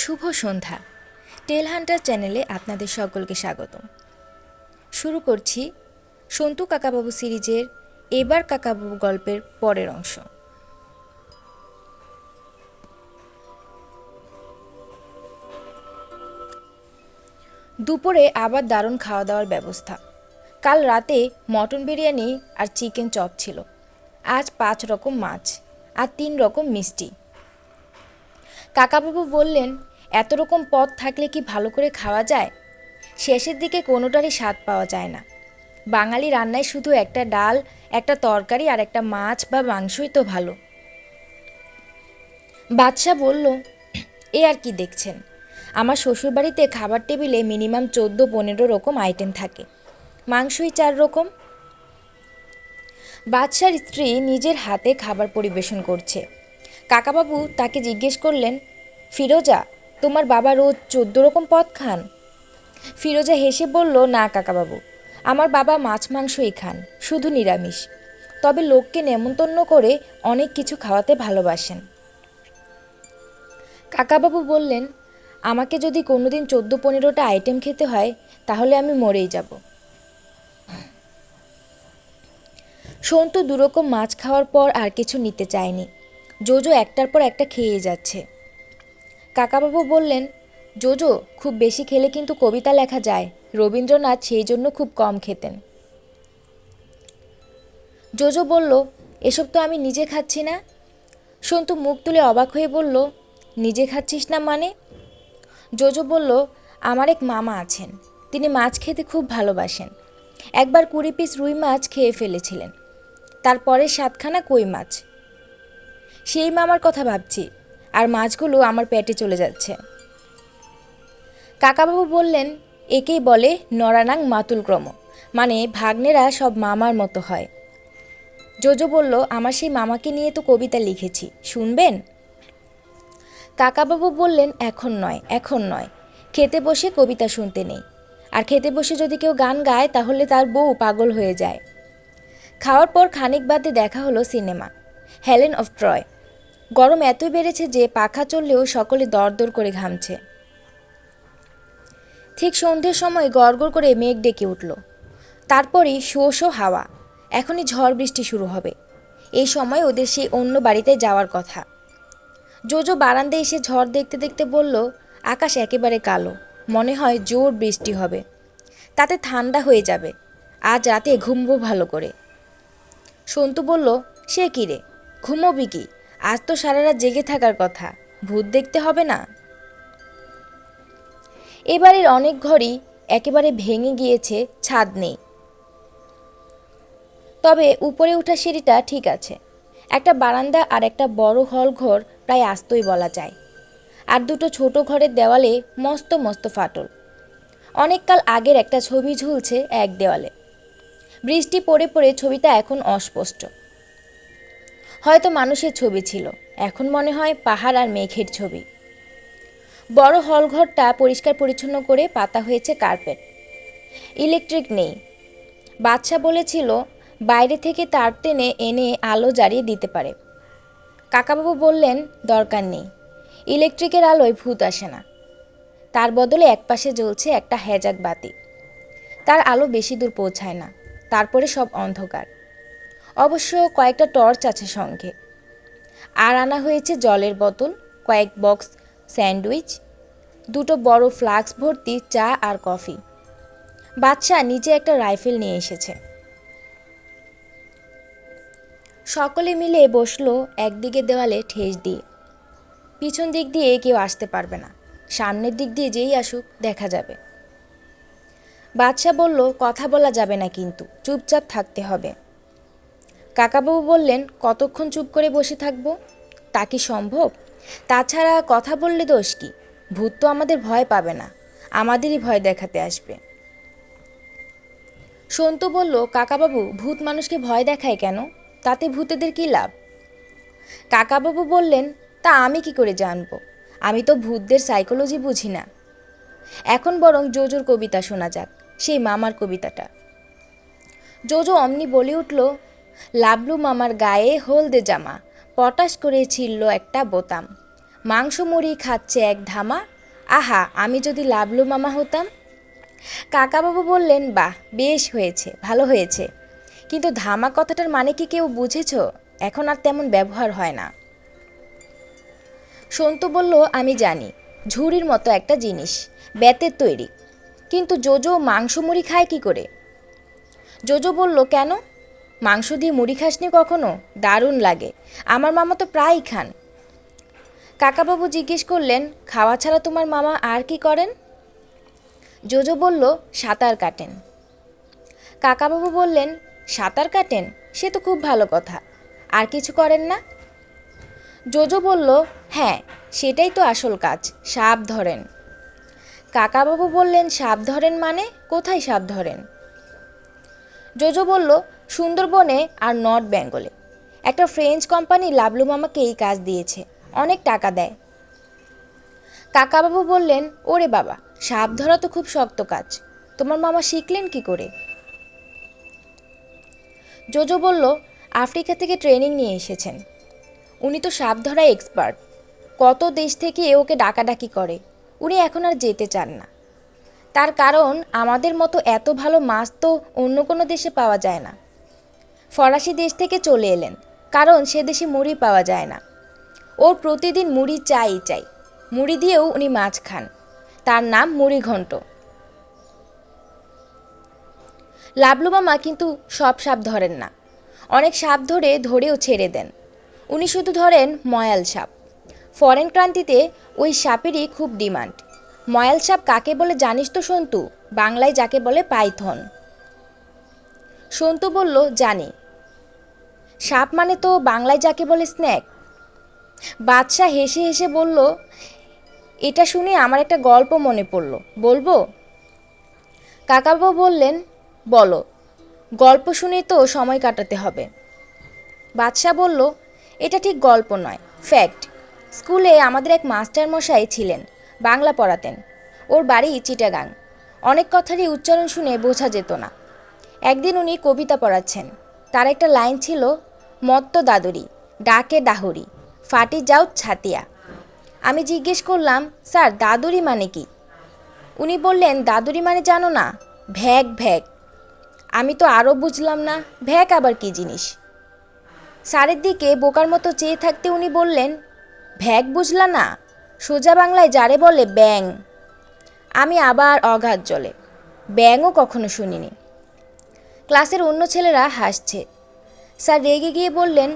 শুভ সন্ধ্যা। টেল Hunter চ্যানেলে আপনাদের সকলকে স্বাগতম। শুরু করছি সন্তু কাকাবাবু সিরিজের এবার কাকাবাবু গল্পের পরের অংশ। দুপুরে আবার দারুণ খাওয়া দাওয়ার ব্যবস্থা। কাল রাতে মটন বিরিয়ানি আর চিকেন চপ ছিল। আজ পাঁচ রকম মাছ আর তিন রকম মিষ্টি। কাকাবাবু বললেন এত রকম পদ থাকলে কি ভালো করে খাওয়া যায়? শেষের দিকে কোনোটারই স্বাদ পাওয়া যায় না। বাঙালি রান্নায় শুধু একটা ডাল, একটা তরকারি আর একটা মাছ বা মাংসই তো ভালো। বাদশাহ বলল, এ আর কি দেখছেন? আমার শ্বশুরবাড়িতে খাবার টেবিলে মিনিমাম চোদ্দ, পনেরো রকম আইটেম থাকে। মাংসই চার রকম। বাদশার স্ত্রী নিজের হাতে খাবার পরিবেশন করছে। কাকাবাবু তাকে জিজ্ঞেস করলেন, ফিরোজা তোমার বাবা রোজ চোদ্দ রকম পদ খান? ফিরোজা হেসে বলল, না, কাকাবাবু, আমার বাবা মাছ, মাংসই খান, শুধু নিরামিষ। তবে লোককে নেমন্তন্ন করে অনেক কিছু খাওয়াতে ভালোবাসেন। কাকাবাবু বললেন, আমাকে যদি কোনোদিন চোদ্দ পনেরোটা আইটেম খেতে হয়, তাহলে আমি মরেই যাব। সন্তু দুরকম মাছ খাওয়ার পর আর কিছু নিতে চায়নি। জোজো একটার পর একটা খেয়ে যাচ্ছে। কাকাবাবু বললেন, জোজো, খুব বেশি খেলে কিন্তু কবিতা লেখা যায়। রবীন্দ্রনাথ সেই জন্য খুব কম খেতেন। জোজো বলল, এসব তো আমি নিজে খাচ্ছি না। সন্তু মুখ তুলে অবাক হয়ে বলল, নিজে খাচ্ছিস না মানে? জোজো বলল, আমার এক মামা আছেন। তিনি মাছ খেতে খুব ভালোবাসেন। একবার কুড়ি পিস রুই মাছ খেয়ে ফেলেছিলেন। তারপরে সাতখানা কই মাছ? সেই মামার কথা ভাবছি। আর মাছগুলো আমার পেটে চলে যাচ্ছে। কাকাবাবু বললেন, একেই বলে নরানাং মাতুল ক্রম মানে ভাগ্নেরা সব মামার মতো হয়। জোজো বলল, আমার সেই মামাকে নিয়ে তো কবিতা লিখেছি, শুনবেন? কাকাবাবু বললেন, এখন নয় এখন নয়। খেতে বসে কবিতা শুনতে নেই। আর খেতে বসে যদি কেউ গান গায়, তাহলে তার বউ পাগল হয়ে যায়। খাওয়ার পর খানিক বাদে দেখা হলো সিনেমা, হেলেন অফ ট্রয়। গরম এতই বেড়েছে যে পাখা চললেও সকলে দরদর করে ঘামছে। ঠিক সন্ধ্যের সময় গড়গড় করে মেঘ ডেকে উঠল। তারপরই শো শো হাওয়া। এখনই ঝড় বৃষ্টি শুরু হবে। এই সময় ওদের সেই অন্য বাড়িতে যাওয়ার কথা। জোজো বারান্দায় এসে ঝড় দেখতে দেখতে বলল, আকাশ একেবারে কালো। মনে হয় জোর বৃষ্টি হবে। তাতে ঠান্ডা হয়ে যাবে। আজ রাতে ঘুমবো ভালো করে। সন্তু বলল, সে কী রে? ঘুমোবি কি? আজ তো সারা রাত জেগে থাকার কথা। ভূত দেখতে হবে না। এবারের অনেক ঘরই একেবারে ভেঙে গিয়েছে, ছাদ নেই। তবে উপরে ওঠা সিঁড়িটা ঠিক আছে। একটা বারান্দা আর একটা বড় হল ঘর প্রায় আস্তই বলা যায়। আর দুটো ছোট ঘরের দেওয়ালে মস্ত মস্ত ফাটল। অনেককাল আগের একটা ছবি ঝুলছে এক দেওয়ালে। বৃষ্টি পড়ে পড়ে ছবিটা এখন অস্পষ্ট। হয়তো মানুষের ছবি ছিল। এখন মনে হয় পাহাড় আর মেঘের ছবি। বড় হলঘরটা পরিষ্কার পরিচ্ছন্ন করে পাতা হয়েছে কার্পেট। ইলেকট্রিক নেই। বাচ্চা বলেছিল, বাইরে থেকে তার টেনে এনে আলো জ্বালিয়ে দিতে পারে। কাকাবাবু বললেন, দরকার নেই। ইলেকট্রিকের আলোয় ভূত আসে না। তার বদলে একপাশে জ্বলছে একটা হ্যাজাক বাতি। তার আলো বেশি দূর পৌঁছায় না। তারপরে সব অন্ধকার। অবশ্য কয়েকটা টর্চ আছে সঙ্গে। আর আনা হয়েছে জলের বোতল, কয়েক বক্স স্যান্ডউইচ, দুটো বড় ফ্লাক্স ভর্তি চা আর কফি। বাচ্চা নিজে একটা রাইফেল নিয়ে এসেছে। সকলে মিলে বসল একদিকে দেওয়ালে ঠেস দিয়ে। পিছন দিক দিয়ে কেউ আসতে পারবে না। সামনের দিক দিয়ে যেই আসুক, দেখা যাবে। বাদশাহ বলল, কথা বলা যাবে না কিন্তু, চুপচাপ থাকতে হবে। কাকাবাবু বললেন, কতক্ষণ চুপ করে বসে থাকব? তা কি সম্ভব? তাছাড়া কথা বললে দোষ কি? ভূত তো আমাদের ভয় পাবে না। আমাদেরই ভয় দেখাতে আসবে। সন্তু বলল, কাকাবাবু, ভূত মানুষকে ভয় দেখায় কেন? তাতে ভূতেদের কী লাভ? কাকাবাবু বললেন, তা আমি কি করে জানব? আমি তো ভূতদের সাইকোলজি বুঝি না। এখন বরং জোজোর কবিতা শোনা যাক, সেই মামার কবিতাটা। জোজো অমনি বলে উঠল লাবলু মামার গায়ে হলদে জামা, পটাশ করে ছিলল একটা বোতাম। মাংস মুড়ি খাচ্ছে এক ধামা, আহা, আমি যদি লাবলু মামা হতাম? কাকাবাবু বললেন, বাহ, বেশ হয়েছে, ভালো হয়েছে। কিন্তু ধামা কথাটার মানে কি কেউ বুঝেছ? এখন আর তেমন ব্যবহার হয় না। সন্তু বলল, আমি জানি, ঝুড়ির মতো একটা জিনিস, বেতের তৈরি। কিন্তু জোজো মাংস মুড়ি খায় কি করে? জোজো বলল, কেন? মাংস দিয়ে মুড়ি খাসনি কখনো? দারুণ লাগে। আমার মামা তো প্রায়ই খান। কাকাবাবু জিজ্ঞেস করলেন, খাওয়া ছাড়া তোমার মামা আর কি করেন? জোজো বলল, সাঁতার কাটেন। কাকাবাবু বললেন, সাঁতার কাটেন? সে তো খুব ভালো কথা। আর কিছু করেন না? জোজো বলল হ্যাঁ সেটাই তো আসল কাজ, সাপ ধরেন। কাকাবাবু বললেন, সাপ ধরেন মানে? কোথায় সাপ ধরেন? জোজো বলল সুন্দরবনে আর নর্থ বেঙ্গলে। একটা ফ্রেঞ্চ কোম্পানি লাবলু মামাকে এই কাজ দিয়েছে, অনেক টাকা দেয়। কাকাবাবু বললেন, ওরে বাবা, সাপ ধরা তো খুব শক্ত কাজ, তোমার মামা শিখলেন কি করে? জোজো বলল, আফ্রিকা থেকে ট্রেনিং নিয়ে এসেছেন। উনি তো সাপ ধরায় এক্সপার্ট। কত দেশ থেকে এ ওকে ডাকাডাকি করে, উনি এখন আর যেতে চান না। তার কারণ, আমাদের মতো এত ভালো মাছ তো অন্য কোনো দেশে পাওয়া যায় না। ফরাসি দেশ থেকে চলে এলেন, কারণ সে দেশে মুড়ি পাওয়া যায় না। ওর প্রতিদিন মুড়ি চাই চাই। মুড়ি দিয়েও উনি মাছ খান। তার নাম মুড়ি ঘন্ট। লাবলু মামা কিন্তু সব সাপ ধরেন না। অনেক সাপ ধরে ধরেও ছেড়ে দেন। উনি শুধু ধরেন ময়াল সাপ। ফরেন ক্রান্তিতে ওই সাপেরই খুব ডিমান্ড। ময়াল সাপ কাকে বলে জানিস তো সন্তু? বাংলায় যাকে বলে পাইথন। সন্তু বলল, জানি। সাপ মানে তো বাংলায় যাকে বলে স্ন্যাক বাদশাহ হেসে হেসে বলল, এটা শুনে আমার একটা গল্প মনে পড়ল। বলব? কাকাবাবু বললেন, বলো। গল্প শুনে তো সময় কাটাতে হবে। বাদশাহ বলল, এটা ঠিক গল্প নয়, ফ্যাক্ট। স্কুলে আমাদের এক মাস্টার মশাই ছিলেন, বাংলা পড়াতেন। ওর বাড়ি চিটাগাং। অনেক কথারই উচ্চারণ শুনে বোঝা যেত না। একদিন উনি কবিতা পড়াচ্ছেন। তার একটা লাইন ছিল মত্ত দাদুরি, ডাকে দাহুরি ফাটি যাও ছাতিয়া। আমি জিজ্ঞেস করলাম, স্যার, দাদুরি মানে কি? উনি বললেন, দাদুরি মানে জানো না ভ্যাক ভ্যাক আমি তো আরও বুঝলাম না ভ্যাক আবার কি জিনিস? স্যারের দিকে বোকার মতো চেয়ে থাকতে উনি বললেন ভ্যাক বুঝলা না, সোজা বাংলায় যারে বলে ব্যাং। আমি আবার অগাধ জলে ব্যাঙও কখনো শুনিনি। ক্লাসের অন্য ছেলেরা হাসছে স্যার রেগে গিয়ে বললেন,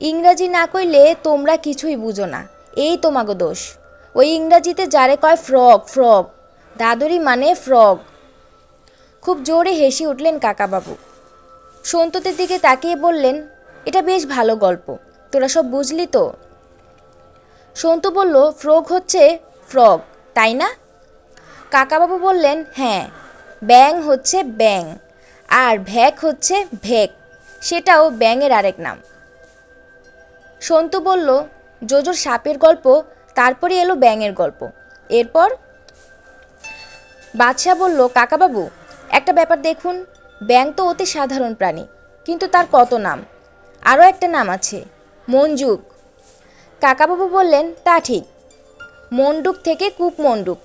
ইংরাজি না কইলে তোমরা কিছুই বুঝো না। এই তোমাগো দোষ। ওই ইংরাজিতে যারে কয় ফ্রগ ফ্রগ, দাদুরি মানে ফ্রগ। খুব জোরে হেসে উঠলেন কাকাবাবু। সন্তুদের দিকে তাকিয়ে বললেন, এটা বেশ ভালো গল্প। তোরা সব বুঝলি তো? সন্তু বলল, ফ্রগ হচ্ছে ফ্রগ, তাই না? কাকাবাবু বললেন হ্যাঁ ব্যাং হচ্ছে ব্যাং আর ভ্যাক হচ্ছে ভেক সেটাও ব্যাঙের আরেক নাম। সন্তু বলল, জোজোর সাপের গল্প, তারপরে এলো ব্যাঙের গল্প। এরপর? বাদশাহ বলল, কাকাবাবু, একটা ব্যাপার দেখুন। ব্যাঙ তো অতি সাধারণ প্রাণী, কিন্তু তার কত নাম? আরও একটা নাম আছে, মঞ্জুক। কাকাবাবু বললেন, তা ঠিক। মন্ডুক থেকে কূপ মন্ডুক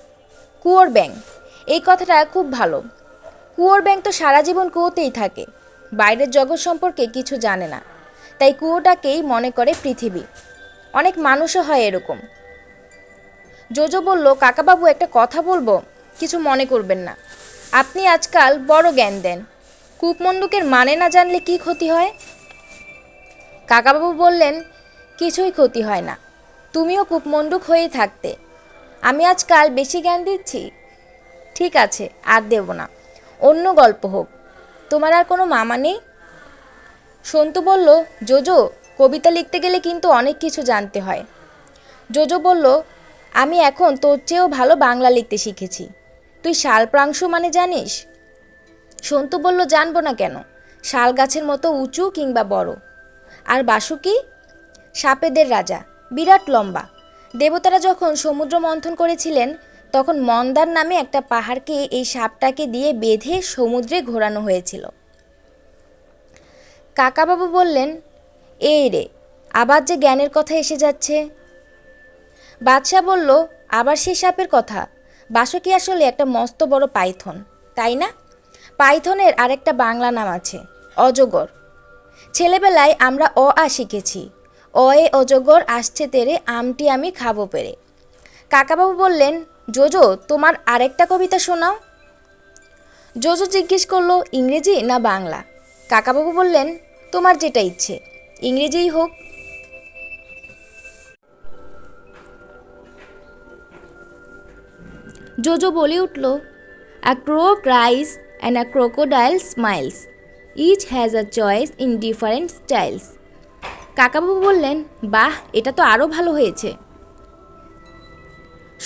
কুয়োর ব্যাঙ। এই কথাটা খুব ভালো। কুয়োর ব্যাঙ তো সারা জীবন কুয়োতেই থাকে। বাইরের জগৎ সম্পর্কে কিছু জানে না। তাই কুয়োটাকেই মনে করে পৃথিবী। অনেক মানুষও হয় এরকম। জোজো বলল, কাকাবাবু, একটা কথা বলব? কিছু মনে করবেন না। আপনি আজকাল বড় জ্ঞান দেন। কূপমণ্ডুকের মানে না জানলে কি ক্ষতি হয়? কাকাবাবু বললেন, কিছুই ক্ষতি হয় না। তুমিও কূপমণ্ডুক হয়েই থাকতে। আমি আজকাল বেশি জ্ঞান দিচ্ছি? ঠিক আছে, আর দেব না। অন্য গল্প হোক। তোমার আর কোনো মামা নেই? সন্তু বলল, জোজো, কবিতা লিখতে গেলে কিন্তু অনেক কিছু জানতে হয়। জোজো বলল, আমি এখন তোর চেয়েও ভালো বাংলা লিখতে শিখেছি। তুই শালপ্রাংশু মানে জানিস? সন্তু বলল, জানব না কেন? শাল গাছের মতো উঁচু কিংবা বড়। আর বাসুকি সাপেদের রাজা, বিরাট লম্বা। দেবতারা যখন সমুদ্র মন্থন করেছিলেন তখন মন্দার নামে একটা পাহাড়কে এই সাপটাকে দিয়ে বেঁধে সমুদ্রে ঘোরানো হয়েছিল। কাকাবাবু বললেন, এই রে, আবার যে জ্ঞানের কথা এসে যাচ্ছে? বাদশাহ বলল, আবার সেই সাপের কথা। বাসকি আসলে একটা মস্ত বড় পাইথন, তাই না? পাইথনের আরেকটা বাংলা নাম আছে, অজগর। ছেলেবেলায় আমরা অ আ শিখেছি, অ এ অজগর আসছে তেরে আমটি আমি খাব পেরে। কাকাবাবু বললেন জোজো, তোমার আরেকটা কবিতা শোনাও। জোজো জিজ্ঞেস করল, ইংরেজি না বাংলা? কাকাবাবু বললেন, তোমার যেটা ইচ্ছে, ইংরেজিই হোক। জোজো বলে উঠল a crow cries and a crocodile smiles each has a choice in different styles Kakababu বললেন, বাহ, এটা তো আরও ভালো হয়েছে।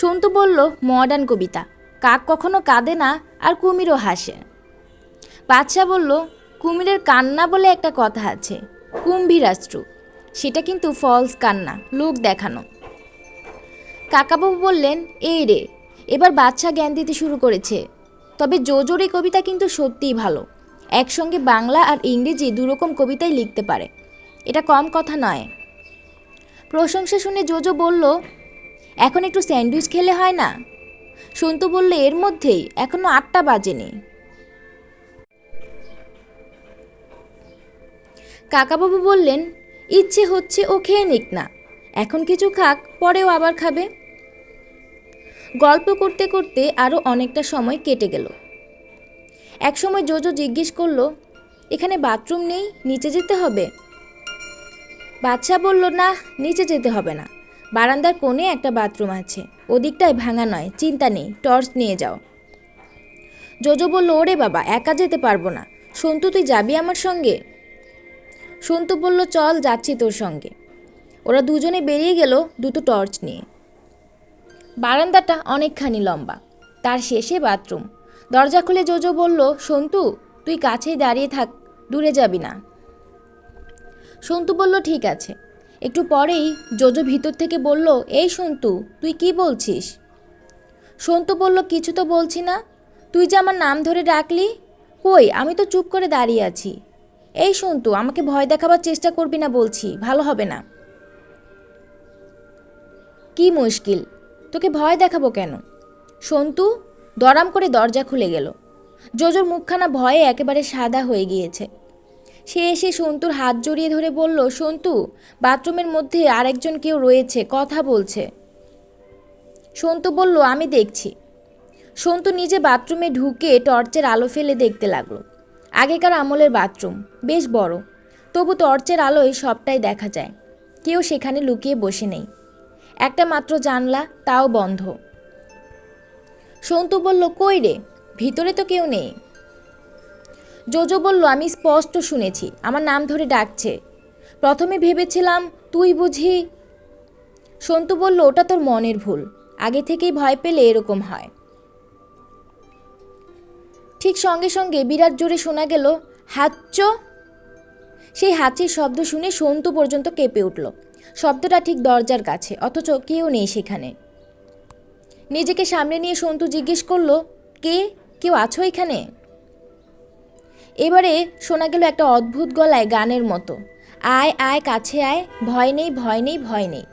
সন্তু বলল, মডার্ন কবিতা। কাক কখনো কাঁদে না আর কুমিরও হাসে। বাদশাহ বলল, কুমিরের কান্না বলে একটা কথা আছে কুম্ভীরাষ্ট্রু সেটা কিন্তু ফলস কান্না, লোক দেখানো। কাকাবাবু বললেন এই রে, এবার বাচ্চা জ্ঞান দিতে শুরু করেছে। তবে জোজোর এই কবিতা কিন্তু সত্যিই ভালো। একসঙ্গে বাংলা আর ইংরেজি দুরকম কবিতাই লিখতে পারে। এটা কম কথা নয়। প্রশংসা শুনে জোজো বলল এখন একটু স্যান্ডউইচ খেলে হয় না? সন্তু বলল, এর মধ্যেই, এখনও আটটা বাজেনি। কাকাবাবু বললেন, ইচ্ছে হচ্ছে ও খেয়ে নিক না। এখন কিছু খাক, পরেও আবার খাবে। গল্প করতে করতে আরও অনেকটা সময় কেটে গেল। এক সময় জোজো জিজ্ঞেস করল, এখানে বাথরুম নেই? নিচে যেতে হবে? বাচ্চা বলল, না, নিচে যেতে হবে না। বারান্দার কোণে একটা বাথরুম আছে। ওদিকটায় ভাঙা নয়, চিন্তা নেই, টর্চ নিয়ে যাও। জোজো বলল, ওরে বাবা, একা যেতে পারব না। সন্তু, তুই যাবি আমার সঙ্গে? সন্তু বলল, চল, যাচ্ছি তোর সঙ্গে। ওরা দুজনে বেরিয়ে গেল দুটো টর্চ নিয়ে। বারান্দাটা অনেকখানি লম্বা। তার শেষে বাথরুম। দরজা খুলে জোজো বলল, সন্তু, তুই কাছেই দাঁড়িয়ে থাক, দূরে যাবি না। সন্তু বলল, ঠিক আছে। একটু পরেই জোজো ভিতর থেকে বলল, এই সন্তু, তুই কি বলছিস? সন্তু বলল, কিছু তো বলছি না। তুই যে আমার নাম ধরে ডাকলি? কই, আমি তো চুপ করে দাঁড়িয়ে আছি। এই সন্তু, আমাকে ভয় দেখাবার চেষ্টা করবি না বলছি, ভালো হবে না। কি মুশকিল, তোকে ভয় দেখাবো কেন? সন্তু দরাম করে দরজা খুলে গেল। জোজোর মুখখানা ভয়ে একেবারে সাদা হয়ে গিয়েছে। সে এসে সন্তুর হাত জড়িয়ে ধরে বলল, সন্তু, বাথরুমের মধ্যে আরেকজন কেউ রয়েছে, কথা বলছে। সন্তু বলল, আমি দেখছি। সন্তু নিজে বাথরুমে ঢুকে টর্চের আলো ফেলে দেখতে লাগল। আগেকার আমলের বাথরুম, বেশ বড়। তবু টর্চের আলোয় সবটাই দেখা যায়। কেউ সেখানে লুকিয়ে বসে নেই। একটা মাত্র জানলা, তাও বন্ধ। সন্তু বলল, কই রে? ভিতরে তো কেউ নেই। জোজো বলল, আমি স্পষ্ট শুনেছি। আমার নাম ধরে ডাকছে। প্রথমে ভেবেছিলাম, তুই বুঝি? সন্তু বলল, ওটা তোর মনের ভুল। আগে থেকেই ভয় পেলে এরকম হয়। ঠিক সঙ্গে সঙ্গে বিরাট জোরে শোনা গেল, হাচ্চ! সেই হাঁচির শব্দ শুনে সন্তু পর্যন্ত কেঁপে উঠল। শব্দটা ঠিক দরজার কাছে, অথচ কেউ নেই সেখানে। নিজেকে সামনে নিয়ে সন্তু জিজ্ঞেস করল, কে? কেউ আছো এখানে? এবারে শোনা গেল একটা অদ্ভুত গলায় গানের মতো। আয় আয়, কাছে আয়, ভয় নেই ভয় নেই ভয় নেই।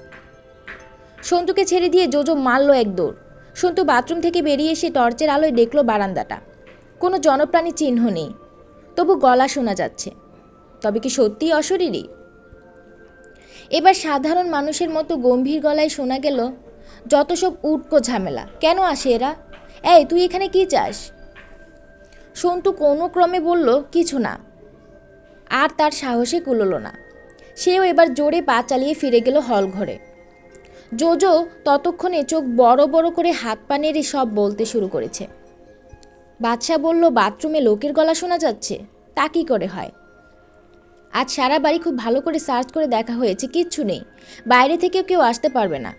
সন্তুকে ছেড়ে দিয়ে জোজো মারল এক দৌড়। সন্তু বাথরুম থেকে বেরিয়ে এসে টর্চের আলোয় দেখল বারান্দাটা। কোনো জনপ্রাণী চিহ্ন নেই। তবু গলা শোনা যাচ্ছে। তবে কি সত্যিই অশরীরই এবার সাধারণ মানুষের মতো গম্ভীর গলায় শোনা গেল, যত সব উটকো ঝামেলা। কেন আসে এরা? এই, তুই এখানে কি চাস? সন্তু কোনো ক্রমে বলল, কিছু না। আর তার সাহসে কুলোলো না। সেও এবার জোরে পা চালিয়ে ফিরে গেল হল ঘরে। জোজো ততক্ষণে চোখ বড় বড় করে হাত পা নেড়ে সব বলতে শুরু করেছে। বাদশাহ বলল, বাথরুমে লোকের গলা শোনা যাচ্ছে? তা কী করে হয়? আজ সারা বাড়ি খুব ভালো করে সার্চ করে দেখা হয়েছে, কিচ্ছু নেই। বাইরে থেকেও কেউ আসতে পারবে না।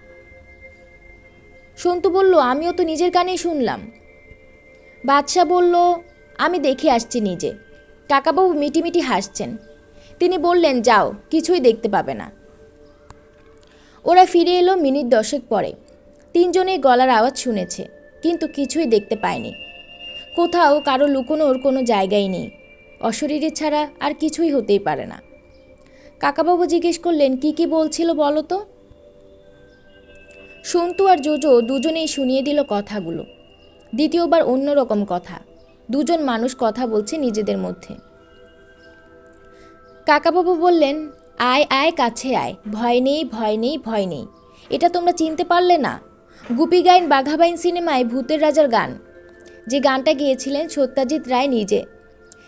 সন্তু বলল, আমিও তো নিজের কানেই শুনলাম। বাদশাহ বলল আমি দেখে আসছি নিজে। কাকাবাবু মিটিমিটি হাসছেন। তিনি বললেন, যাও, কিছুই দেখতে পাবে না। ওরা ফিরে এলো মিনিট দশেক পরে। তিনজনেই গলার আওয়াজ শুনেছে, কিন্তু কিছুই দেখতে পায়নি। কোথাও কারও লুকোনোর কোনো জায়গাই নেই। অশরীরে ছাড়া আর কিছুই হতেই পারে না। কাকাবাবু জিজ্ঞেস করলেন, কি কি বলছিল বলো তো? সন্তু আর জোজো দুজনেই শুনিয়ে দিল কথাগুলো। দ্বিতীয়বার অন্যরকম কথা। দুজন মানুষ কথা বলছে নিজেদের মধ্যে। কাকাবাবু বললেন, আয় আয়, কাছে আয়। ভয় নেই ভয় নেই ভয় নেই। এটা তোমরা চিনতে পারলে না। গুপি গাইন বাঘাবাইন সিনেমায় ভূতের রাজার গান। যে গানটা গেয়েছিলেন সত্যাজিৎ রায় নিজে,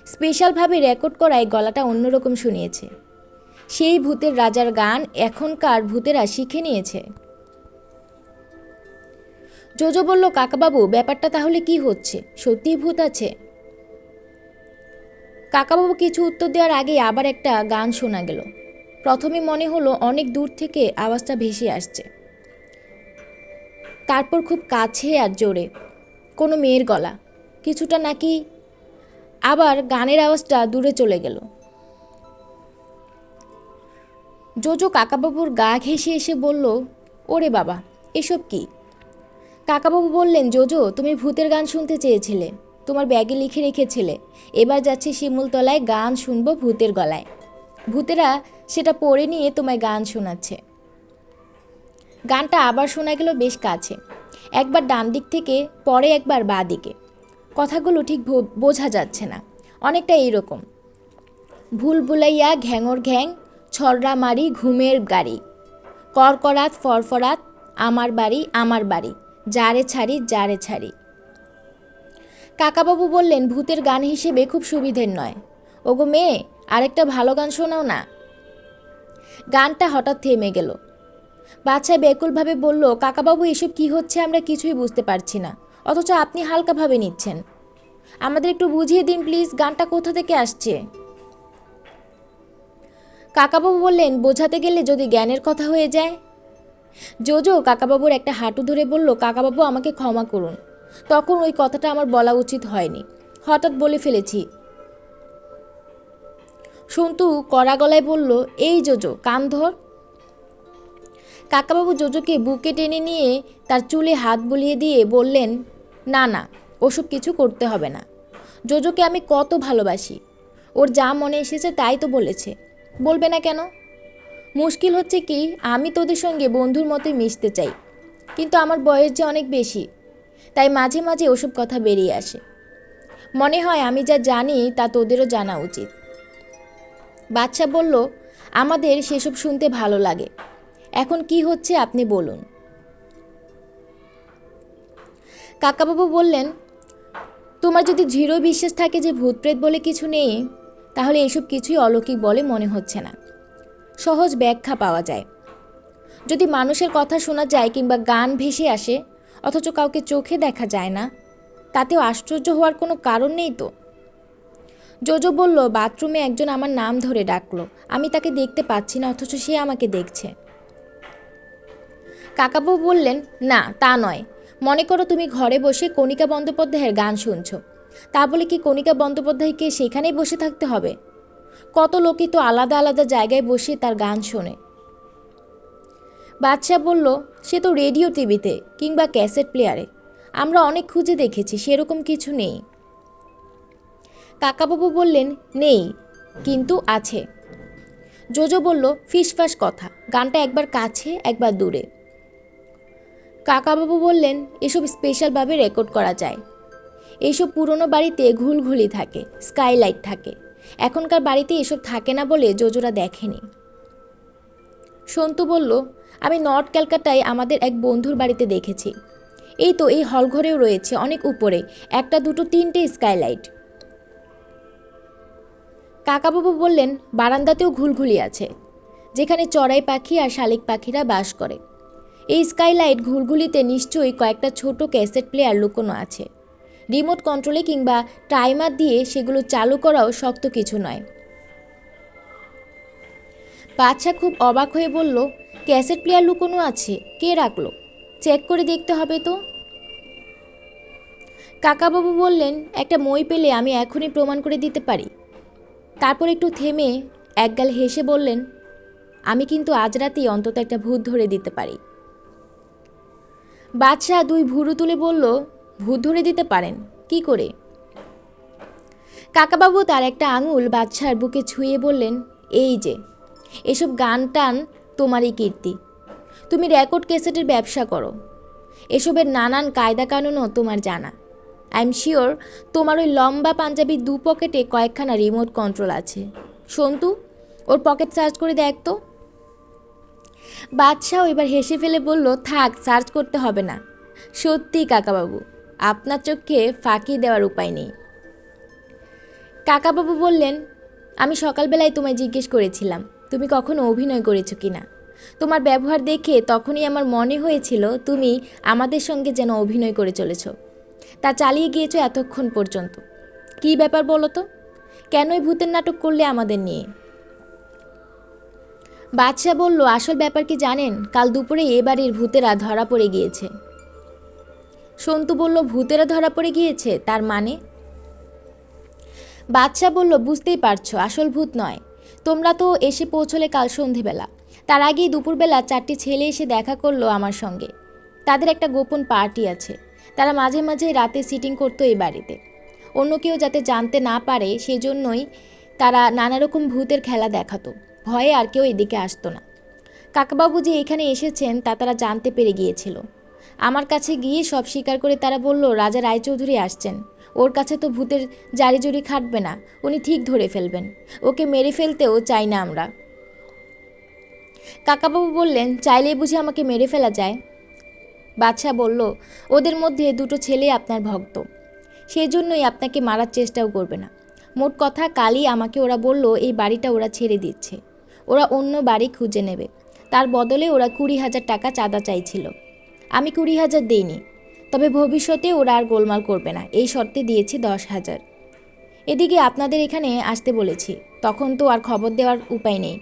স্পেশালভাবে রেকর্ড করায় গলাটা অন্যরকম শুনিয়েছে। সেই ভূতের রাজার গান এখনকার ভূতেরা শিখে নিয়েছে। জোজো বলল, কাকাবাবু, ব্যাপারটা তাহলে কি হচ্ছে? সত্যিই ভূত আছে। কাকাবাবু কিছু উত্তর দেওয়ার আগে আবার একটা গান শোনা গেল। প্রথমে মনে হলো অনেক দূর থেকে আওয়াজটা ভেসে আসছে। তারপর খুব কাছে আর জোরে, কোনো মেয়ের গলা। কিছুটা নাকি আবার গানের আওয়াজটা দূরে চলে গেল। জোজো কাকাবাবুর গা ঘেঁষে এসে বলল, ওরে বাবা, এসব কি? কাকাবাবু বললেন, জোজো, তুমি ভূতের গান শুনতে চেয়েছিলে। তোমার ব্যাগে লিখে রেখেছিলে। এবার যাচ্ছে শিমুলতলায় গান শুনব ভূতের গলায়। ভূতেরা সেটা পড়ে নিয়ে তোমায় গান শোনাচ্ছে। গানটা আবার শোনা গেল বেশ কাছে। একবার ডান দিক থেকে, পরে একবার বা দিকে কথাগুলো ঠিক বোঝা যাচ্ছে না। অনেকটা এইরকম। ভুল ভুলাইয়া ঘ্যাঙর ঘ্যাং ছড়রা মারি ঘুমের গাড়ি। করকরাত ফরফরাত, আমার বাড়ি আমার বাড়ি। যারে ছাড়ি যারে ছাড়ি। কাকাবাবু বললেন, ভূতের গান হিসেবে খুব সুবিধের নয়। ওগো মেয়ে, আরেকটা ভালো গান শোনাও না। গানটা হঠাৎ থেমে গেল। বাচ্চা বেকুলভাবে বলল, কাকাবাবু, এসব কি হচ্ছে আমরা কিছুই বুঝতে পারছি না। অথচ আপনি হালকাভাবে নিচ্ছেন। আমাদের একটু বুঝিয়ে দিন প্লিজ, গানটা কোথা থেকে আসছে? কাকাবাবু বললেন, বোঝাতে গেলে যদি জ্ঞানের কথা হয়ে যায় জোজো, কাকাবাবুর একটা হাঁটু ধরে বলল, কাকাবাবু, আমাকে ক্ষমা করুন। তখন ওই কথাটা আমার বলা উচিত হয়নি। হঠাৎ বলে ফেলেছি। সন্তু কড়া গলায় বলল, এই জোজো, কান ধর। কাকাবাবু জোজোকে বুকে টেনে নিয়ে তার চুলে হাত বুলিয়ে দিয়ে বললেন, না না, ওসব কিছু করতে হবে না। জোজোকে আমি কত ভালোবাসি। ওর যা মনে এসেছে তাই তো বলেছে। বলবে না কেন? মুশকিল হচ্ছে কি, আমি তোদের সঙ্গে বন্ধুর মতোই মিশতে চাই, কিন্তু আমার বয়স যে অনেক বেশি, তাই মাঝে মাঝে ওসব কথা বেরিয়ে আসে। মনে হয় আমি যা জানি তা তোদেরও জানা উচিত। বাচ্চা বলল, আমাদের সেসব শুনতে ভালো লাগে। এখন কি হচ্ছে আপনি বলুন। কাকাবাবু বললেন, তোমার যদি দৃঢ় বিশ্বাস থাকে যে ভূতপ্রেত বলে কিছু নেই, তাহলে এসব কিছুই অলৌকিক বলে মনে হচ্ছে না। সহজ ব্যাখ্যা পাওয়া যায়। যদি মানুষের কথা শোনা যায় কিংবা গান ভেসে আসে, অথচ কাউকে চোখে দেখা যায় না, তাতেও আশ্চর্য হওয়ার কোনো কারণ নেই তো? জোজো বলল, বাথরুমে একজন আমার নাম ধরে ডাকলো। আমি তাকে দেখতে পাচ্ছি না, অথচ সে আমাকে দেখছে। কাকাবাবু বললেন, না, তা নয়। মনে করো তুমি ঘরে বসে কণিকা বন্দ্যোপাধ্যায়ের গান শুনছো। তা বলে কি কণিকা বন্দ্যোপাধ্যায়কে সেখানেই বসে থাকতে হবে? কত লোকই তো আলাদা আলাদা জায়গায় বসে তার গান শোনে। বাদশা বলল, সে তো রেডিও টিভিতে কিংবা ক্যাসেট প্লেয়ারে। আমরা অনেক খুঁজে দেখেছি, সেরকম কিছু নেই। কাকাবাবু বললেন, নেই, কিন্তু আছে। জোজো বলল, ফিসফাস কথা, গানটা একবার কাছে, একবার দূরে। কাকাবাবু বললেন, এসব স্পেশালভাবে রেকর্ড করা যায়। এইসব পুরনো বাড়িতে ঘুলঘুলি থাকে, স্কাইলাইট থাকে। এখনকার বাড়িতে এসব থাকে না বলে জোজোরা দেখেনি। সন্তু বলল, আমি নর্থ ক্যালকাটায় আমাদের এক বন্ধুর বাড়িতে দেখেছি। এই তো এই হলঘরেও রয়েছে অনেক উপরে, একটা দুটো তিনটে স্কাইলাইট। কাকাবাবু বললেন, বারান্দাতেও ঘুলঘুলি আছে, যেখানে চড়াই পাখি আর শালিক পাখিরা বাস করে। এই স্কাইলাইট ঘুলঘুলিতে নিশ্চয়ই কয়েকটা ছোট ক্যাসেট প্লেয়ার লুকোনো আছে। রিমোট কন্ট্রোলে কিংবা টাইমার দিয়ে সেগুলো চালু করাও শক্ত কিছু নয়। বাচ্চা খুব অবাক হয়ে বলল, ক্যাসেট প্লেয়ার লুকোনো আছে, কে রাখল? চেক করে দেখতে হবে তো। কাকাবাবু বললেন, একটা মই পেলে আমি এখনই প্রমাণ করে দিতে পারি। তারপর একটু থেমে একগাল হেসে বললেন, আমি কিন্তু আজ রাতেই অন্তত একটা ভূত ধরে দিতে পারি। বাদশাহ দুই ভুরু তুলে বলল ভূত ধরে দিতে পারেন। কি করে? কাকাবাবু তার একটা আঙুল বাদশার বুকে ছুঁয়ে বললেন, এই যে, এসব গান টান তোমারই কীর্তি। তুমি রেকর্ড ক্যাসেটের ব্যবসা করো। এসবের নানান কায়দা কানুনও তোমার জানা। আই এম শিওর তোমার ওই লম্বা পাঞ্জাবির দু পকেটে কয়েকখানা রিমোট কন্ট্রোল আছে। সন্তু, ওর পকেট সার্চ করে দেখ তো। বাদশাহ এবার হেসে ফেলে বলল, থাক সার্চ করতে হবে না। সত্যি কাকাবাবু আপনার চোখে ফাঁকি দেওয়ার উপায় নেই। কাকাবাবু বললেন, আমি সকালবেলায় তোমায় জিজ্ঞেস করেছিলাম, তুমি কখনো অভিনয় করেছ কি না? তোমার ব্যবহার দেখে তখনই আমার মনে হয়েছিল তুমি আমাদের সঙ্গে যেন অভিনয় করে চলেছ। তা চালিয়ে গিয়েছো এতক্ষণ পর্যন্ত। কী ব্যাপার বলো তো? কেনই ভূতের নাটক করলে আমাদের নিয়ে? বাদশাহ বলল, আসল ব্যাপার কি জানেন? কাল দুপুরে এবারের ভূতেরা ধরা পড়ে গিয়েছে। সন্তু বলল, ভূতেরা ধরা পড়ে গিয়েছে, তার মানে? বাদশাহ বলল, বুঝতেই পারছ, আসল ভূত নয়। তোমরা তো এসে পৌঁছলে কাল সন্ধেবেলা। তার আগেই দুপুরবেলা চারটি ছেলে এসে দেখা করল আমার সঙ্গে। তাদের একটা গোপন পার্টি আছে। তারা মাঝে মাঝে রাতে সিটিং করতো এই বাড়িতে। অন্য কেউ যাতে জানতে না পারে, সেজন্যই তারা নানা রকম ভূতের খেলা দেখাতো। ভয়ে আর কেউ এদিকে আসতো না। কাকাবাবু যে এখানে এসেছেন, তা তারা জানতে পেরে গিয়েছিল। আমার কাছে গিয়ে সব স্বীকার করে তারা বলল, রাজা রায়চৌধুরী আসছেন। ওর কাছে তো ভূতের জারি জুরি খাটবে না। উনি ঠিক ধরে ফেলবেন। ওকে মেরে ফেলতেও চাই না আমরা। কাকাবাবু বললেন, চাইলেই বুঝি আমাকে মেরে ফেলা যায়? বাদশাহ বলল, ওদের মধ্যে দুটো ছেলে আপনার ভক্ত। সেই জন্যই আপনাকে মারার চেষ্টাও করবে না। মোট কথা, কালই আমাকে ওরা বলল, এই বাড়িটা ওরা ছেড়ে দিচ্ছে। ওরা অন্য বাড়ি খুঁজে নেবে। তার বদলে ওরা কুড়ি হাজার টাকা চাঁদা চাইছিল। আমি কুড়ি হাজার দিইনি, তবে ভবিষ্যতে ওরা আর গোলমাল করবে না, এই শর্তে দিয়েছি দশ হাজার। এদিকে আপনাদের এখানে আসতে বলেছি, তখন তো আর খবর দেওয়ার উপায় নেই।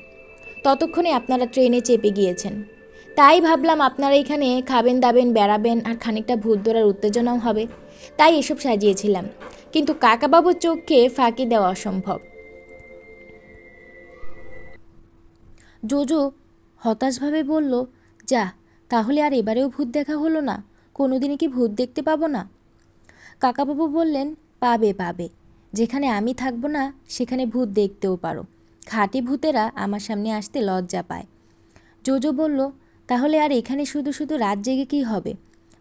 ততক্ষণে আপনারা ট্রেনে চেপে গিয়েছেন। তাই ভাবলাম আপনারা এখানে খাবেন দাবেন, বেড়াবেন আর খানিকটা ভূত ধরার উত্তেজনাও হবে, তাই এসব সাজিয়েছিলাম। কিন্তু কাকাবাবুর চোখকে ফাঁকি দেওয়া অসম্ভব। জোজো হতাশভাবে বলল, যা তাহলে আর এবারেও ভূত দেখা হলো না? কোনোদিনই কি ভূত দেখতে পাবো না? কাকাবাবু বললেন, পাবে পাবে। যেখানে আমি থাকব না, সেখানে ভূত দেখতেও পারো। খাঁটি ভূতেরা আমার সামনে আসতে লজ্জা পায়। জোজো বলল, তাহলে আর এখানে শুধু শুধু রাত জেগে কী হবে?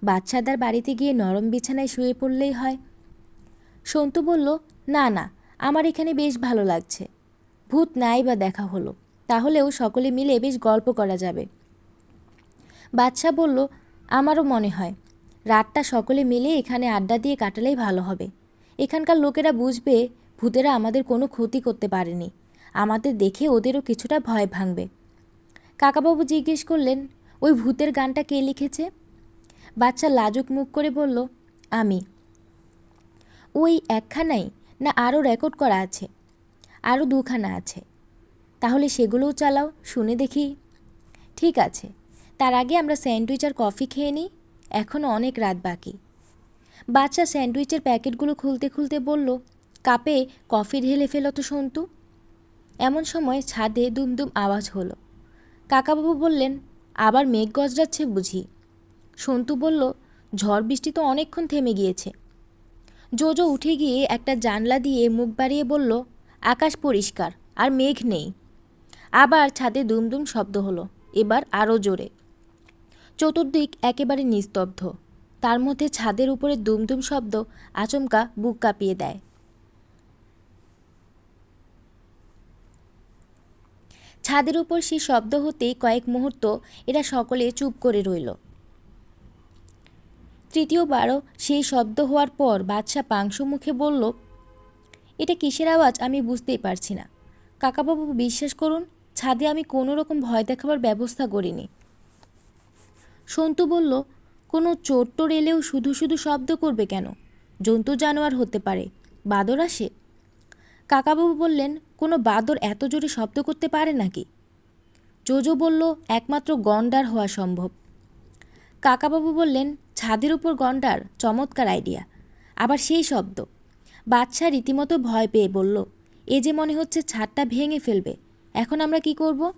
বাচ্চাদার বাড়িতে গিয়ে নরম বিছানায় শুয়ে পড়লেই হয়। সন্তু বলল, না না, আমার এখানে বেশ ভালো লাগছে। ভূত নাই বা দেখা হলো। তাহলেও সকলে মিলে বেশ গল্প করা যাবে। বাদশাহ বলল, আমারও মনে হয়, রাতটা সকলে মিলে এখানে আড্ডা দিয়ে কাটালেই ভালো হবে। এখানকার লোকেরা বুঝবে, ভূতেরা আমাদের কোনো ক্ষতি করতে পারেনি। আমাদের দেখে ওদেরও কিছুটা ভয় ভাঙবে। কাকাবাবু জিজ্ঞেস করলেন, ওই ভূতের গানটা কে লিখেছে? বাচ্চা লাজুক মুখ করে বলল, আমি। ওই একখানাই না আরও রেকর্ড করা আছে, আরও দুখানা আছে। তাহলে সেগুলোও চালাও, শুনে দেখি। ঠিক আছে। তার আগে আমরা স্যান্ডউইচ আর কফি খেয়ে নিই। এখনও অনেক রাত বাকি। বাচ্চা স্যান্ডউইচের প্যাকেটগুলো খুলতে খুলতে বলল, কাপে কফি ঢেলে ফেলো তো সন্তু। এমন সময় ছাদে দুমদুম আওয়াজ হলো। কাকাবাবু বললেন, আবার মেঘ গজরাচ্ছে বুঝি। সন্তু বলল, ঝড় বৃষ্টি তো অনেকক্ষণ থেমে গিয়েছে। জোজো উঠে গিয়ে একটা জানলা দিয়ে মুখ বাড়িয়ে বলল, আকাশ পরিষ্কার, আর মেঘ নেই। আবার ছাদে দুমদুম শব্দ হলো, এবার আরও জোরে। চতুর্দিক একেবারে নিস্তব্ধ। তার মধ্যে ছাদের উপরে দুমদুম শব্দ আচমকা বুক কাঁপিয়ে দেয়। ছাদের উপর সেই শব্দ হতেই কয়েক মুহূর্ত এরা সকলে চুপ করে রইল। তৃতীয়বারও সেই শব্দ হওয়ার পর বাদশাহ পাংশু মুখে বলল, এটা কিসের আওয়াজ আমি বুঝতেই পারছি না। কাকাবাবু বিশ্বাস করুন, ছাদে আমি কোনো রকম ভয় দেখাবার ব্যবস্থা করিনি। সন্তু বলল, কোনো চোর টোর এলেও শুধু শুধু শব্দ করবে কেন? জন্তু জানোয়ার হতে পারে। বাদর আসে? কাকাবাবু বললেন, কোনো বাদর এত জোরে শব্দ করতে পারে নাকি? জোজো বলল, একমাত্র গন্ডার হওয়া সম্ভব। কাকাবাবু বললেন, ছাদের উপর গন্ডার, চমৎকার আইডিয়া। আবার সেই শব্দ। বাচ্চা রীতিমতো ভয় পেয়ে বলল, এ যে মনে হচ্ছে ছাদটা ভেঙে ফেলবে। এখন আমরা কি করব?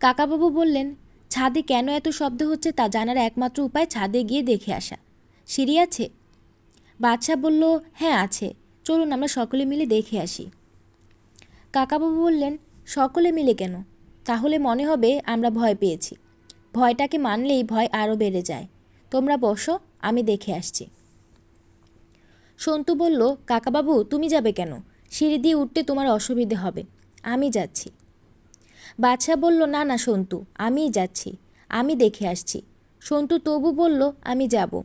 কাকাবাবু বললেন ছাদে কেন এত শব্দ হচ্ছে তা জানার একমাত্র উপায় ছাদে গিয়ে দেখে আসা। সিঁড়ি আছে? বাদশাহ বলল হ্যাঁ আছে। চলুন আমরা সকলে মিলে দেখে আসি। কাকাবাবু বললেন, সকলে মিলে কেন? তাহলে মনে হবে আমরা ভয় পেয়েছি। ভয়টাকে মানলেই ভয় আরও বেড়ে যায়। তোমরা বসো, আমি দেখে আসছি। সন্তু বলল, কাকাবাবু, তুমি যাবে কেন? সিঁড়ি দিয়ে উঠতে তোমার অসুবিধে হবে। আমি যাচ্ছি। বাদশা বলল, না না, সন্তু, আমিই যাচ্ছি, আমি দেখে আসছি। সন্তু তবু বলল, আমি যাব।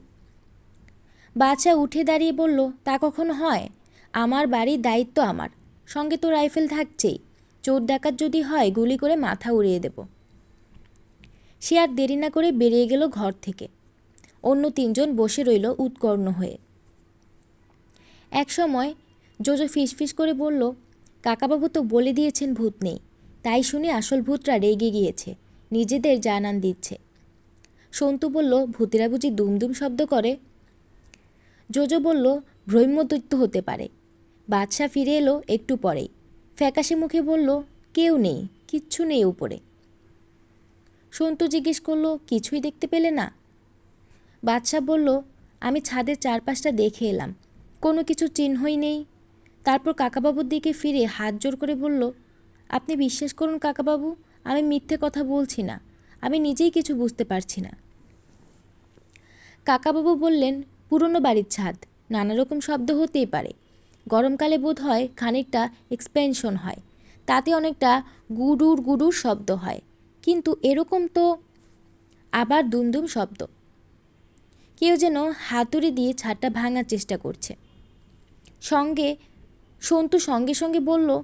বাদশা উঠে দাঁড়িয়ে বলল, তা কখন হয়? আমার বাড়ির দায়িত্ব আমার, সঙ্গে তো রাইফেল থাকছেই। চোর ডাকাত যদি হয়, গুলি করে মাথা উড়িয়ে দেব। সে আর দেরি না করে বেরিয়ে গেল ঘর থেকে। অন্য তিনজন বসে রইল উৎকর্ণ হয়ে। এক সময় জোজো ফিসফিস করে বলল, কাকাবাবু তো বলে দিয়েছেন ভূত নেই তাই শুনে আসল ভূতরা রেগে গিয়েছে। নিজেদের জানান দিচ্ছে। সন্তু বলল, ভূতেরা বুঝি দুমদুম শব্দ করে? জোজো বলল, ব্রহ্মদৈত্য হতে পারে। বাদশা ফিরে এলো একটু পরেই। ফ্যাকাশে মুখে বলল, কেউ নেই, কিচ্ছু নেই উপরে। সন্তু জিজ্ঞেস করল, কিছুই দেখতে পেলে না? বাদশাহ বলল, আমি ছাদের চারপাশটা দেখে এলাম। কোনো কিছু চিহ্নই নেই। তারপর কাকাবাবুর দিকে ফিরে হাত জোর করে বলল আপনি বিশ্বাস করুন কাকাবাবু, আমি মিথ্যে কথা বলছি না। আমি নিজেই কিছু বুঝতে পারছি না। কাকাবাবু বললেন, পুরনো বাড়ির ছাদ। নানা রকম শব্দ হতেই পারে। গরমকালে বোধ হয় খানিকটা এক্সপেনশন হয়। তাতে অনেকটা গুডুর গুডুর শব্দ হয়। কিন্তু এরকম তো আবার দুমদুম শব্দ। কেউ যেন হাতুড়ি দিয়ে ছাদটা ভাঙার চেষ্টা করছে। সঙ্গে, সন্তু সঙ্গে সঙ্গে বলল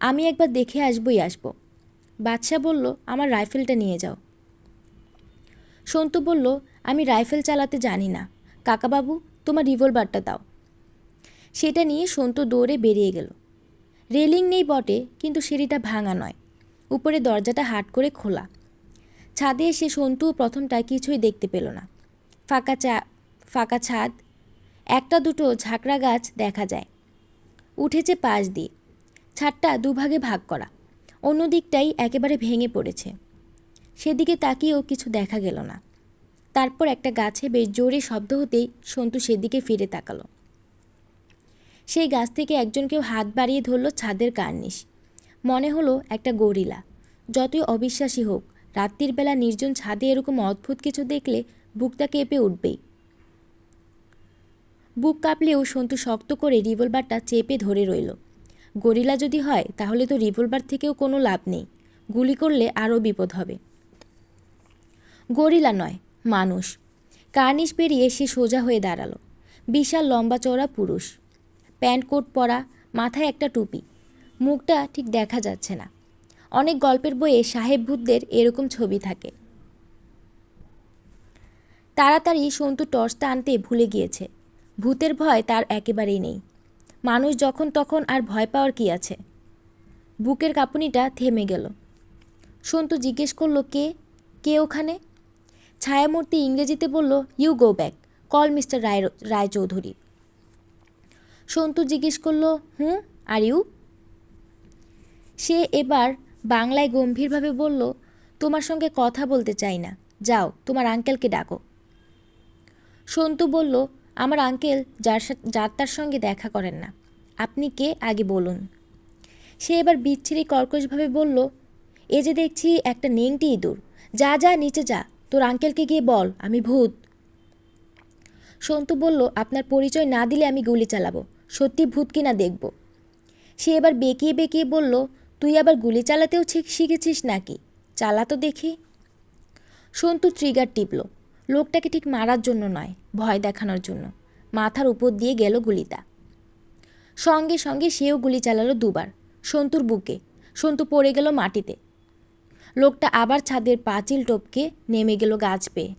আমি একবার দেখে আসবই আসব। বাদশাহ বলল, আমার রাইফেলটা নিয়ে যাও। সন্তু বলল, আমি রাইফেল চালাতে জানি না। কাকাবাবু, তোমার রিভলভারটা দাও। সেটা নিয়ে সন্তু দৌড়ে বেরিয়ে গেল। রেলিং নেই বটে, কিন্তু সিঁড়িটা ভাঙা নয়। উপরে দরজাটা হাট করে খোলা। ছাদে এসে সন্তু প্রথমটা কিছুই দেখতে পেল না। ফাঁকা চা, ফাঁকা ছাদ, একটা দুটো ঝাঁকড়া গাছ দেখা যায়। উঠেছে পাশ দিয়ে। ছাদটা দুভাগে ভাগ করা। অন্য দিকটাই একেবারে ভেঙে পড়েছে। সেদিকে তাকিয়েও কিছু দেখা গেল না। তারপর একটা গাছে বেশ জোরে শব্দ হতেই সন্তু সেদিকে ফিরে তাকালো। সেই গাছ থেকে একজন কেউ হাত বাড়িয়ে ধরল ছাদের কার্নিশ। মনে হলো একটা গরিলা। যতই অবিশ্বাসী হোক, রাত্রির বেলা নির্জন ছাদে এরকম অদ্ভুত কিছু দেখলে বুকটা কেঁপে উঠবেই। বুক কাঁপলেও সন্তু শক্ত করে রিভলভারটা চেপে ধরে রইল। গরিলা যদি হয়, তাহলে তো রিভলভার থেকেও কোনো লাভ নেই। গুলি করলে আরও বিপদ হবে। গরিলা নয়, মানুষ। কার্নিশ পেরিয়ে সে সোজা হয়ে দাঁড়াল। বিশাল লম্বা চওড়া পুরুষ। প্যান্ট কোট পরা, মাথায় একটা টুপি। মুখটা ঠিক দেখা যাচ্ছে না। অনেক গল্পের বইয়ে সাহেব ভূতদের এরকম ছবি থাকে। তাড়াতাড়ি সন্তু টর্চটা আনতে ভুলে গিয়েছে। ভূতের ভয় তার একেবারেই নেই। মানুষ যখন তখন আর ভয় পাওয়ার কি আছে? বুকের কাঁপুনিটা থেমে গেল। সন্তু জিজ্ঞেস করল, কে? কে ওখানে? ছায়ামূর্তি ইংরেজিতে বলল you go back call mister Roy Raychaudhuri Santu জিজ্ঞেস করল, হুম আর ইউ সে এবার বাংলায় গম্ভীরভাবে বলল, তোমার সঙ্গে কথা বলতে চাই না। যাও, তোমার আঙ্কেলকে ডাকো। সন্তু বলল আমার আঙ্কেল যার যার তার সঙ্গে দেখা করেন না। আপনি কে? আগে বলুন। সে এবার বিচ্ছিরি কর্কশভাবে বলল, এ যে দেখছি একটা নেংটি ইঁদুর। যা যা, নিচে যা। তোর আঙ্কেলকে গিয়ে বল, আমি ভূত। সন্তু বলল, আপনার পরিচয় না দিলে আমি গুলি চালাবো। সত্যি ভূত কিনা দেখব। সে এবার বেঁকিয়ে বেঁকিয়ে বলল, তুই আবার গুলি চালাতেও শিখেছিস নাকি? চালা তো দেখি। সন্তু ট্রিগার টিপল লোকটাকে ঠিক মারার জন্য নয়, ভয় দেখানোর জন্য। মাথার উপর দিয়ে গেল গুলিটা। সঙ্গে সঙ্গে সেও গুলি চালালো দুবার, সন্তুর বুকে। সন্তু পড়ে গেল মাটিতে। লোকটা আবার ছাদের পাঁচিল টপকে নেমে গেল গাছ পেয়ে।